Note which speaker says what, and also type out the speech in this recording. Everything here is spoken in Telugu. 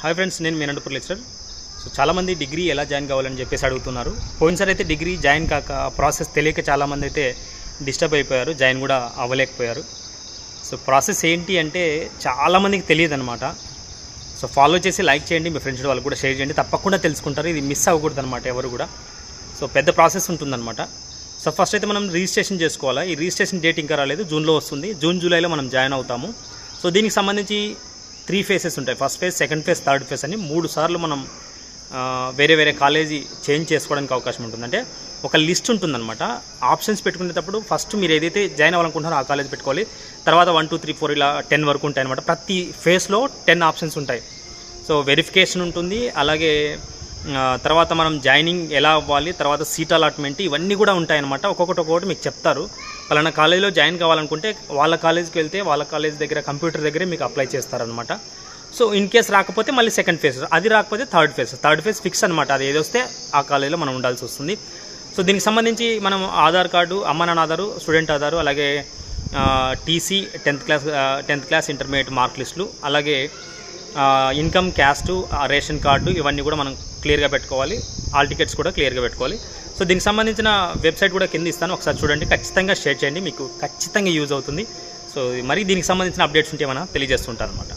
Speaker 1: హాయ్ ఫ్రెండ్స్ నేను మీనంటపూర్ లెక్చరర్. సో చాలామంది డిగ్రీ ఎలా జాయిన్ కావాలని చెప్పేసి అడుగుతున్నారు. పోయినసారి అయితే డిగ్రీ జాయిన్ కాక ప్రాసెస్ తెలియక చాలామంది అయితే డిస్టర్బ్ అయిపోయారు జాయిన్ కూడా అవ్వలేకపోయారు. సో ప్రాసెస్ ఏంటి అంటే చాలామందికి తెలియదు అనమాట సో ఫాలో చేసి లైక్ చేయండి మీ ఫ్రెండ్స్ వాళ్ళు కూడా షేర్ చేయండి. తప్పకుండా తెలుసుకుంటారు ఇది మిస్ అవ్వకూడదు అనమాట ఎవరు కూడా. సో పెద్ద ప్రాసెస్ ఉంటుందన్నమాట. సో ఫస్ట్ అయితే మనం రిజిస్ట్రేషన్ చేసుకోవాలా? ఈ రిజిస్ట్రేషన్ డేట్ ఇంకా రాలేదు జూన్లో వస్తుంది. జూన్ జూలైలో మనం జాయిన్ అవుతాము. సో దీనికి సంబంధించి త్రీ ఫేసెస్ ఉంటాయి. First phase second phase third phase అని మూడు సార్లు మనం వేరే వేరే కాలేజీ చేంజ్ చేసుకోవడానికి అవకాశం ఉంటుంది. అంటే ఒక లిస్ట్ ఉంటుందన్నమాట. ఆప్షన్స్ పెట్టుకునేటప్పుడు ఫస్ట్ మీరు ఏదైతే జాయిన్ అవ్వాలనుకుంటున్నారో ఆ కాలేజ్ పెట్టుకోవాలి. తర్వాత వన్ టూ త్రీ ఫోర్ ఇలా టెన్ వరకు ఉంటాయి అనమాట ప్రతి ఫేస్లో టెన్ ఆప్షన్స్ ఉంటాయి. సో వెరిఫికేషన్ ఉంటుంది. అలాగే తర్వాత మనం జాయినింగ్ ఎలా అవ్వాలి తర్వాత సీట్ అలాట్మెంట్ ఇవన్నీ కూడా ఉంటాయన్నమాట. ఒక్కొక్కటి ఒక్కొక్కటి మీకు చెప్తారు. పలానా కాలేజీలో జాయిన్ కావాలనుకుంటే వాళ్ళ కాలేజ్కి వెళ్తే వాళ్ళ కాలేజ్ దగ్గర కంప్యూటర్ దగ్గరే మీకు అప్లై చేస్తారనమాట సో ఇన్ కేస్ రాకపోతే మళ్ళీ సెకండ్ ఫేజ్. అది రాకపోతే third phase. Third phase fix అనమాట అది ఏది వస్తే ఆ కాలేజీలో మనం ఉండాల్సి వస్తుంది. సో దీనికి సంబంధించి మనం ఆధార్ కార్డు అమ్మ నాన్న ఆధారు స్టూడెంట్ ఆధారు అలాగే TC tenth class tenth class intermediate mark లిస్టులు అలాగే ఇన్కమ్ క్యాస్ట్ రేషన్ కార్డు ఇవన్నీ కూడా మనం క్లియర్గా పెట్టుకోవాలి. ఆల్ టికెట్స్ కూడా క్లియర్గా పెట్టుకోవాలి. సో దీనికి సంబంధించిన వెబ్సైట్ కూడా కింద ఇస్తాను. ఒకసారి చూడండి. ఖచ్చితంగా షేర్ చేయండి. మీకు ఖచ్చితంగా యూజ్ అవుతుంది. సో మరి దీనికి సంబంధించిన అప్డేట్స్ ఉంటే ఏమైనా తెలియజేస్తుంటారు అనమాట